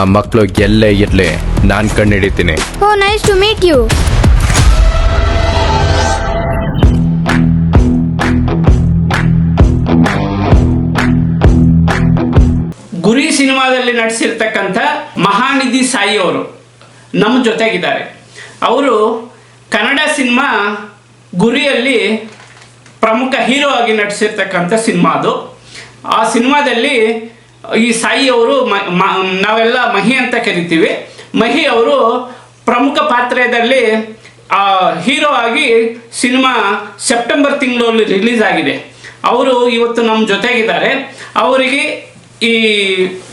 ಆ ಮಕ್ಕಳು ಎಲ್ಲೇ ಇರ್ಲಿ. ನಾನ್ ಕಣ್ಣಿಡಿತೀನಿ ಓ nice to meet you Guri ಸಿನಿಮಾದಲ್ಲಿ ನಟಿಸಿರ್ತಕ್ಕಂಥ ಮಹಾನಿಧಿ ಸಾಯಿ ಅವರು ನಮ್ಮ ಜೊತೆಗಿದ್ದಾರೆ. ಅವರು ಕನ್ನಡ ಸಿನಿಮಾ ಗುರಿಯಲ್ಲಿ ಪ್ರಮುಖ ಹೀರೋ ಆಗಿ ನಟಿಸಿರ್ತಕ್ಕಂಥ ಸಿನಿಮಾ ಅದು. ಆ ಸಿನಿಮಾದಲ್ಲಿ ಈ ಸಾಯಿ ಅವರು ನಾವೆಲ್ಲ ಮಹಿ ಅಂತ ಕರಿತೀವಿ. ಮಹಿ ಅವರು ಪ್ರಮುಖ ಪಾತ್ರದಲ್ಲಿ ಹೀರೋ ಆಗಿ ಸಿನಿಮಾ ಸೆಪ್ಟೆಂಬರ್ ತಿಂಗಳಲ್ಲಿ ರಿಲೀಸ್ ಆಗಿದೆ. ಅವರು ಇವತ್ತು ನಮ್ಮ ಜೊತೆಗಿದ್ದಾರೆ. ಅವರಿಗೆ ಈ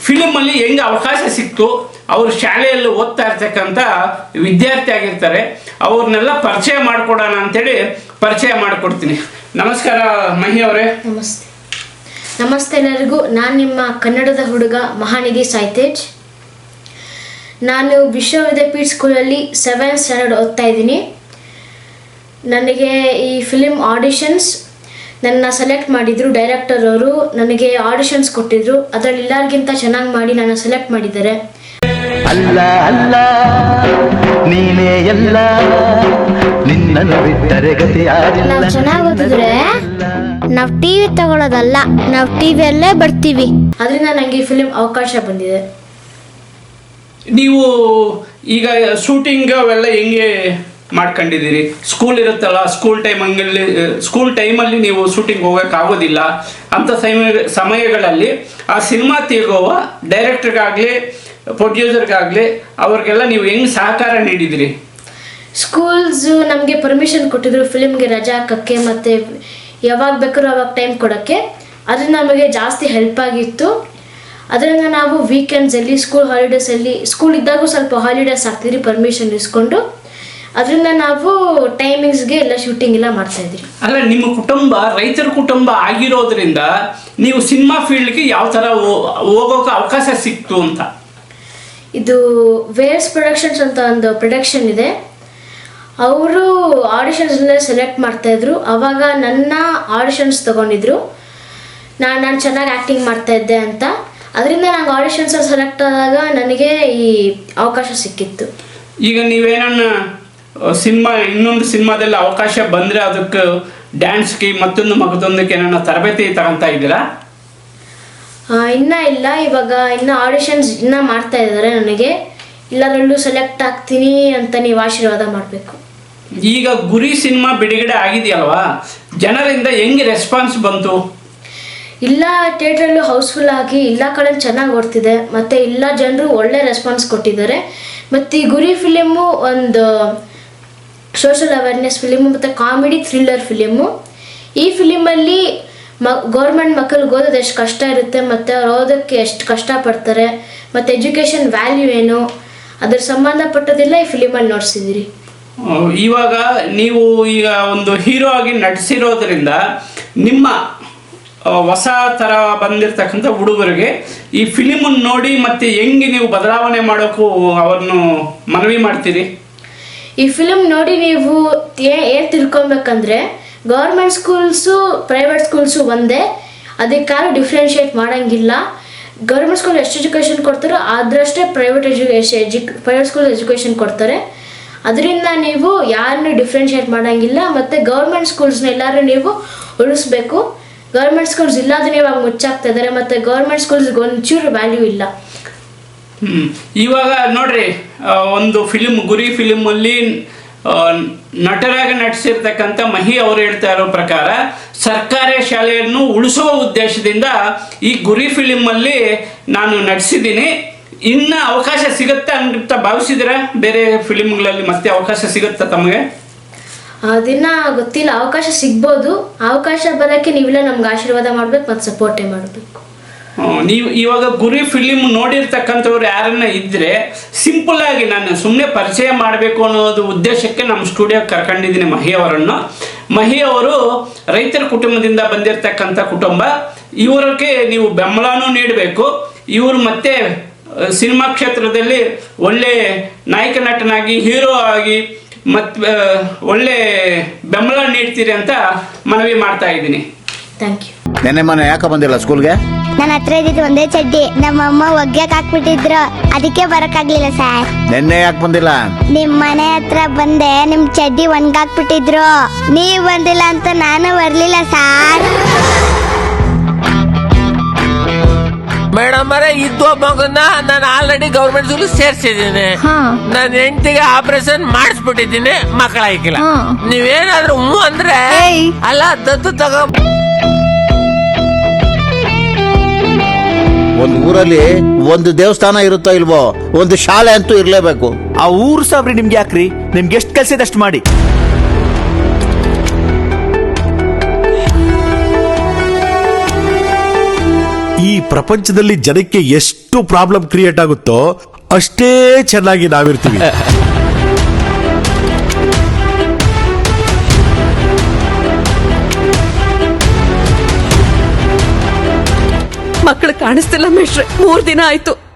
ಫಿಲಮಲ್ಲಿ ಹೆಂಗೆ ಅವಕಾಶ ಸಿಕ್ತು, ಅವರು ಶಾಲೆಯಲ್ಲಿ ಓದ್ತಾ ಇರ್ತಕ್ಕಂಥ ವಿದ್ಯಾರ್ಥಿ ಆಗಿರ್ತಾರೆ, ಅವ್ರನ್ನೆಲ್ಲ ಪರಿಚಯ ಮಾಡಿಕೊಡೋಣ ಅಂತೇಳಿ ಪರಿಚಯ ಮಾಡಿಕೊಡ್ತೀನಿ. ನಮಸ್ಕಾರ ಮಹಿ ಅವರೇ. ನಮಸ್ತೆ. ನಮಸ್ತೆ ಎಲ್ಲರಿಗೂ. ನಾನು ನಿಮ್ಮ ಕನ್ನಡದ ಹುಡುಗ ಮಹಾನಿಧಿ ಸಾಯ್ತೇಜ್ ನಾನು ವಿಶ್ವವಿದ್ಯಾಪೀಠ ಸ್ಕೂಲಲ್ಲಿ ಸೆವೆನ್ ಸ್ಟ್ಯಾಂಡರ್ಡ್ ಓದ್ತಾ ಇದ್ದೀನಿ. ನನಗೆ ಈ ಫಿಲಿಮ್ ಆಡಿಷನ್ಸ್ ನನ್ನ ಸೆಲೆಕ್ಟ್ ಮಾಡಿದರು ಡೈರೆಕ್ಟರ್ ಅವರು. ನನಗೆ ಆಡಿಷನ್ಸ್ ಕೊಟ್ಟಿದ್ರು. ಅದರಲ್ಲಿ ಎಲ್ಲರಿಗಿಂತ ಚೆನ್ನಾಗಿ ಮಾಡಿ ನನ್ನ ಸೆಲೆಕ್ಟ್ ಮಾಡಿದ್ದಾರೆ. ಅಲ್ಲ ಅಲ್ಲ ನೀನೇ ಎಲ್ಲ. ನಿನ್ನನ್ನು ಬಿಟ್ಟರೆ ಗತಿ ಯಾರಿಲ್ಲ ಚೆನ್ನಾಗಿ ಓದಿದ್ರೆ? ನಾವು ಟಿವಿ ತಗೊಳ್ಳೋದಲ್ಲ ನಾವು ಟಿವಿಯಲ್ಲೇ ಬರ್ತೀವಿ. ಅದರಿಂದ ನನಗೆ ಈ ಫಿಲಿಮ್ ಅವಕಾಶ ಬಂದಿದೆ. ನೀವು ಈಗ ಶೂಟಿಂಗ್ ಅವೆಲ್ಲ ಹೆಂಗೆ ಮಾಡ್ಕೊಂಡಿದ್ದೀರಿ? ಸ್ಕೂಲ್ ಇರುತ್ತಲ್ಲ ಸ್ಕೂಲ್ ಟೈಮ್ ಹಂಗಲ್ಲಿ ಸ್ಕೂಲ್ ಟೈಮಲ್ಲಿ ನೀವು ಶೂಟಿಂಗ್ ಹೋಗೋಕ್ಕಾಗೋದಿಲ್ಲ ಅಂಥ ಸಮಯ ಸಮಯಗಳಲ್ಲಿ ಆ ಸಿನಿಮಾ ತೆಗುವ ಡೈರೆಕ್ಟರ್ಗಾಗಲಿ ಪ್ರೊಡ್ಯೂಸರ್ಗಾಗಲಿ ಅವ್ರಿಗೆಲ್ಲ ನೀವು ಹೆಂಗೆ ಸಹಕಾರ ನೀಡಿದಿರಿ? ಸ್ಕೂಲ್ಸು ನಮಗೆ ಪರ್ಮಿಷನ್ ಕೊಟ್ಟಿದ್ರು ಫಿಲ್ಮ್ಗೆ ರಜಾ ಹಾಕಕ್ಕೆ ಮತ್ತು ಯಾವಾಗ ಬೇಕಾದ್ರೂ ಅವಾಗ ಟೈಮ್ ಕೊಡೋಕ್ಕೆ. ಅದರಿಂದ ನಮಗೆ ಜಾಸ್ತಿ ಹೆಲ್ಪ್ ಆಗಿತ್ತು. ಅದರಿಂದ ನಾವು ವೀಕೆಂಡ್ಸಲ್ಲಿ ಸ್ಕೂಲ್ ಹಾಲಿಡೇಸಲ್ಲಿ ಸ್ಕೂಲ್ ಇದ್ದಾಗೂ ಸ್ವಲ್ಪ ಹಾಲಿಡೇಸ್ ಹಾಕ್ತಿದ್ರಿ ಪರ್ಮಿಷನ್ ಇಸ್ಕೊಂಡು. ಅದರಿಂದ ನಾವು ಟೈಮಿಂಗ್ಸ್ಗೆ ಎಲ್ಲ ಶೂಟಿಂಗ್ ಎಲ್ಲ ಮಾಡ್ತಾಯಿದ್ರಿ ಅಲ್ಲ ನಿಮ್ಮ ಕುಟುಂಬ ರೈತರ ಕುಟುಂಬ ಆಗಿರೋದ್ರಿಂದ ನೀವು ಸಿನಿಮಾ ಫೀಲ್ಡ್ಗೆ ಯಾವ ಥರ ಹೋಗೋಕೆ ಅವಕಾಶ ಸಿಕ್ತು ಅಂತ? ಇದು ವೇರ್ಸ್ ಪ್ರೊಡಕ್ಷನ್ಸ್ ಅಂತ ಒಂದು ಪ್ರೊಡಕ್ಷನ್ ಇದೆ. ಅವರು ಆಡಿಷನ್ಸ್ನ ಸೆಲೆಕ್ಟ್ ಮಾಡ್ತಾಯಿದ್ರು ಅವಾಗ ನನ್ನ ಆಡಿಷನ್ಸ್ ತೊಗೊಂಡಿದ್ರು. ನಾನು ನಾನು ಚೆನ್ನಾಗಿ ಆ್ಯಕ್ಟಿಂಗ್ ಮಾಡ್ತಾ ಇದ್ದೆ ಅಂತ. ಅದರಿಂದ ನಂಗೆ ಆಡಿಷನ್ಸ್ ಸೆಲೆಕ್ಟ್ ಆದಾಗ ನನಗೆ ಈ ಅವಕಾಶ ಸಿಕ್ಕಿತ್ತು. ಈಗ ನೀವೇನನ್ನ ಸಿನಿಮಾ ಇನ್ನೊಂದು ಸಿನಿಮಾದಲ್ಲಿ ಅವಕಾಶ ಬಂದರೆ ಅದಕ್ಕೆ ಡ್ಯಾನ್ಸ್ಗೆ ಮತ್ತೊಂದು ಮಗದೊಂದಕ್ಕೆ ಏನನ್ನ ತರಬೇತಿ ತಗೊಂತಾ ಇದ್ದೀರಾ? ಇನ್ನ ಇಲ್ಲ. ಇವಾಗ ಇನ್ನ ಆಡಿಷನ್ಸ್ ಇನ್ನ ಮಾಡ್ತಾ ಇದ್ದಾರೆ ನನಗೆ. ಇಲ್ಲದರಲ್ಲೂ ಸೆಲೆಕ್ಟ್ ಆಗ್ತೀನಿ ಅಂತ ನೀವು ಆಶೀರ್ವಾದ ಮಾಡಬೇಕು. ಈಗ ಗುರಿ ಸಿನಿಮಾ ಬಿಡುಗಡೆ ಆಗಿದೆಯಲ್ವಾ ಜನರಿಂದ ಹೆಂಗೆ ರೆಸ್ಪಾನ್ಸ್ ಬಂತು? ಎಲ್ಲ ಥಿಯೇಟ್ರಲ್ಲೂ ಹೌಸ್ಫುಲ್ ಆಗಿ ಎಲ್ಲ ಕಡೆ ಚೆನ್ನಾಗಿ ಓಡ್ತಿದೆ. ಮತ್ತು ಎಲ್ಲ ಜನರು ಒಳ್ಳೆ ರೆಸ್ಪಾನ್ಸ್ ಕೊಟ್ಟಿದ್ದಾರೆ. ಮತ್ತು ಈ ಗುರಿ ಫಿಲಿಮು ಒಂದು ಸೋಷಲ್ ಅವೇರ್ನೆಸ್ ಫಿಲಿಮು ಮತ್ತು ಕಾಮಿಡಿ ಥ್ರಿಲ್ಲರ್ ಫಿಲಿಮು. ಈ ಫಿಲಿಮಲ್ಲಿ ಮ ಗೌರ್ಮೆಂಟ್ ಮಕ್ಕಳಿಗೆ ಓದೋದು ಎಷ್ಟು ಕಷ್ಟ ಇರುತ್ತೆ, ಮತ್ತು ಅವ್ರು ಓದೋಕ್ಕೆ ಎಷ್ಟು ಕಷ್ಟಪಡ್ತಾರೆ ಮತ್ತು ಎಜುಕೇಷನ್ ವ್ಯಾಲ್ಯೂ ಏನು, ಅದ್ರ ಸಂಬಂಧಪಟ್ಟದೆಲ್ಲ ಈ ಫಿಲಿಮಲ್ಲಿ ನೋಡ್ಸಿದ್ದೀರಿ. ಇವಾಗ ನೀವು ಈಗ ಒಂದು ಹೀರೋ ಆಗಿ ನಟಿಸಿರೋದ್ರಿಂದ ನಿಮ್ಮ ಹೊಸ ಥರ ಬಂದಿರತಕ್ಕಂಥ ಹುಡುಗರಿಗೆ ಈ ಫಿಲಿಮನ್ನು ನೋಡಿ ಮತ್ತೆ ಹೆಂಗೆ ನೀವು ಬದಲಾವಣೆ ಮಾಡೋಕ್ಕೂ ಅವರನ್ನು ಮನವಿ ಮಾಡ್ತೀರಿ? ಈ ಫಿಲಿಮ್ ನೋಡಿ ನೀವು ಏನು ತಿಳ್ಕೊಬೇಕಂದ್ರೆ ಗೌರ್ಮೆಂಟ್ ಸ್ಕೂಲ್ಸು ಪ್ರೈವೇಟ್ ಸ್ಕೂಲ್ಸು ಒಂದೇ. ಅದಕ್ಕೆ ಯಾರು ಡಿಫ್ರೆನ್ಷಿಯೇಟ್ ಮಾಡೋಂಗಿಲ್ಲ. ಗೌರ್ಮೆಂಟ್ ಸ್ಕೂಲ್ ಎಷ್ಟು ಎಜುಕೇಷನ್ ಕೊಡ್ತಾರೋ ಅದರಷ್ಟೇ ಪ್ರೈವೇಟ್ ಎಜುಕೇಷನ್ ಎಜು ಪ್ರೈವೇಟ್ ಸ್ಕೂಲ್ ಎಜುಕೇಷನ್ ಕೊಡ್ತಾರೆ. ಅದರಿಂದ ನೀವು ಯಾರನ್ನೂ ಡಿಫ್ರೆನ್ಷಿಯೇಟ್ ಮಾಡೋಂಗಿಲ್ಲ ಮತ್ತು ಗೌರ್ಮೆಂಟ್ ಸ್ಕೂಲ್ಸ್ನ ಎಲ್ಲರೂ ನೀವು ಉಳಿಸ್ಬೇಕು. ಗೌರ್ಮೆಂಟ್ ಸ್ಕೂಲ್ಸ್ ನೀವು ಇವಾಗ ಮುಚ್ಚಾಗ್ತಾ ಇದ್ದಾರೆ ಮತ್ತು ಗೌರ್ಮೆಂಟ್ ಸ್ಕೂಲ್ಸ್ಗೆ ಒಂಚೂರು ವ್ಯಾಲ್ಯೂ ಇಲ್ಲ. ಇವಾಗ ನೋಡ್ರಿ ಒಂದು ಫಿಲಿಮ್ ಗುರಿ ಫಿಲಿಮಲ್ಲಿ ನಟರಾಗಿ ನಟಿಸಿರ್ತಕ್ಕಂಥ ಮಹಿ ಅವರು ಹೇಳ್ತಾ ಇರೋ ಪ್ರಕಾರ ಸರ್ಕಾರಿ ಶಾಲೆಯನ್ನು ಉಳಿಸುವ ಉದ್ದೇಶದಿಂದ ಈ ಗುರಿ ಫಿಲಿಮಲ್ಲಿ ನಾನು ನಟಿಸಿದ್ದೀನಿ. ಇನ್ನ ಅವಕಾಶ ಸಿಗುತ್ತೆ ಅಂತ ಭಾವಿಸಿದ್ರೆ ಬೇರೆ ಫಿಲಿಮ್ಗಳಲ್ಲಿ ಮತ್ತೆ ಅವಕಾಶ ಸಿಗುತ್ತಾ ತಮಗೆ? ಅದಿನ್ನ ಗೊತ್ತಿಲ್ಲ. ಅವಕಾಶ ಸಿಗ್ಬೋದು. ಅವಕಾಶ ಬರೋಕ್ಕೆ ನೀವೆಲ್ಲ ನಮ್ಗೆ ಆಶೀರ್ವಾದ ಮಾಡ್ಬೇಕು ಮತ್ತು ಸಪೋರ್ಟೇ ಮಾಡಬೇಕು. ನೀವು ಇವಾಗ ಗುರಿ ಫಿಲಿಮ್ ನೋಡಿರ್ತಕ್ಕಂಥವ್ರು ಯಾರನ್ನ ಇದ್ರೆ ಸಿಂಪಲ್ ಆಗಿ ನಾನು ಸುಮ್ಮನೆ ಪರಿಚಯ ಮಾಡಬೇಕು ಅನ್ನೋದು ಉದ್ದೇಶಕ್ಕೆ ನಮ್ಮ ಸ್ಟುಡಿಯೋ ಕರ್ಕೊಂಡಿದ್ದೀನಿ ಮಹಿ ಅವರನ್ನು. ಮಹಿ ಅವರು ರೈತರ ಕುಟುಂಬದಿಂದ ಬಂದಿರತಕ್ಕಂಥ ಕುಟುಂಬ. ಇವರಿಗೆ ನೀವು ಬೆಂಬಲನೂ ನೀಡಬೇಕು. ಇವರು ಮತ್ತೆ ಸಿನಿಮಾ ಕ್ಷೇತ್ರದಲ್ಲಿ ಒಳ್ಳೆ ನಾಯಕ ನಟನಾಗಿ ಹೀರೋ ಆಗಿ ಮತ್ತು ಒಳ್ಳೆ ಬೆಂಬಲ ನೀಡ್ತೀರಿ ಅಂತ ಮನವಿ ಮಾಡ್ತಾ ಇದ್ದೀನಿ. ಥ್ಯಾಂಕ್ ಯು ನೆನ್ನೆ ಮನೆ ಯಾಕೆ ಬಂದಿಲ್ಲ ಸ್ಕೂಲ್ಗೆ? ನನ್ನ ಹತ್ರ ಇದ್ದಿದ್ದು ಒಂದೇ ಚಡ್ಡಿ. ನಮ್ಮ ಅಮ್ಮ ಒಗ್ಗಕ್ ಹಾಕ್ಬಿಟ್ಟಿದ್ರು. ಅದಕ್ಕೆ ಬರಕ್ಕಾಗ್ಲಿಲ್ಲ ಸರ್. ನಿನ್ನೆ ಯಾಕೆ ಬಂದಿಲ್ಲ? ನಿಮ್ ಮನೆ ಹತ್ರ ಬಂದೆ ನಿಮ್ ಚಡ್ಡಿ ಒಣಗಾಕ್ಬಿಟ್ಟಿದ್ರು. ನೀವ್ ಬಂದಿಲ್ಲ ಅಂತ ನಾನು ಬರ್ಲಿಲ್ಲ ಸಾರ್. ಅವರೇ ಇದ್ದು ಮಗನ್ನ ನಾನು ಆಲ್ರೆಡಿ ಗೌರ್ಮೆಂಟ್ ಸ್ಕೂಲ್ ಸೇರ್ಸಿದ್ದೀನಿ. ನನ್ನ ಹೆಂಡತಿಗೆ ಆಪರೇಷನ್ ಮಾಡಿಸ್ಬಿಟ್ಟಿದ್ದೀನಿ ಮಕ್ಕಳಾಯ್ಕಿಲ್ಲ ನೀವೇನಾದ್ರೂ ಹ್ಞೂ ಅಂದ್ರೆ ಅಲ್ಲ ದತ್ತು ತಗ. ಒಂದು ಊರಲ್ಲಿ ಒಂದು ದೇವಸ್ಥಾನ ಇರುತ್ತೋ ಇಲ್ವೋ ಒಂದು ಶಾಲೆ ಅಂತೂ ಇರ್ಲೇಬೇಕು. ಆ ಊರು ಸಾಬ್ರಿ ನಿಮ್ಗೆ ಯಾಕ್ರಿ? ನಿಮ್ಗೆ ಎಷ್ಟು ಅಷ್ಟು ಮಾಡಿ. ಪ್ರಪಂಚದಲ್ಲಿ ಜನಕ್ಕೆ ಎಷ್ಟು ಪ್ರಾಬ್ಲಮ್ ಕ್ರಿಯೇಟ್ ಆಗುತ್ತೋ ಅಷ್ಟೇ ಚೆನ್ನಾಗಿ ನಾವಿರ್ತೀವಿ. ಮಕ್ಕಳು ಕಾಣಿಸ್ತಿಲ್ಲ ಮೇಷ್ರೆ ಮೂರ್ ದಿನ ಆಯ್ತು.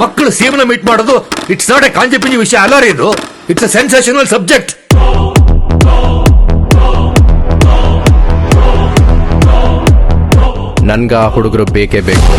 ಮಕ್ಕಳು ಸೇವನ ಮೀಟ್ ಮಾಡೋದು ಇಟ್ಸ್ ನಾಟ್ ಎ ಕಾಂಜಪಿಂಜಿ ವಿಷಯ ಅಲ್ಲ ರೀ ಇದು. ಇಟ್ಸ್ ಅ ಸೆನ್ಸೇಷನಲ್ ಸಬ್ಜೆಕ್ಟ್ ನನ್ಗ ಆ ಹುಡುಗರು ಬೇಕೇ ಬೇಕು.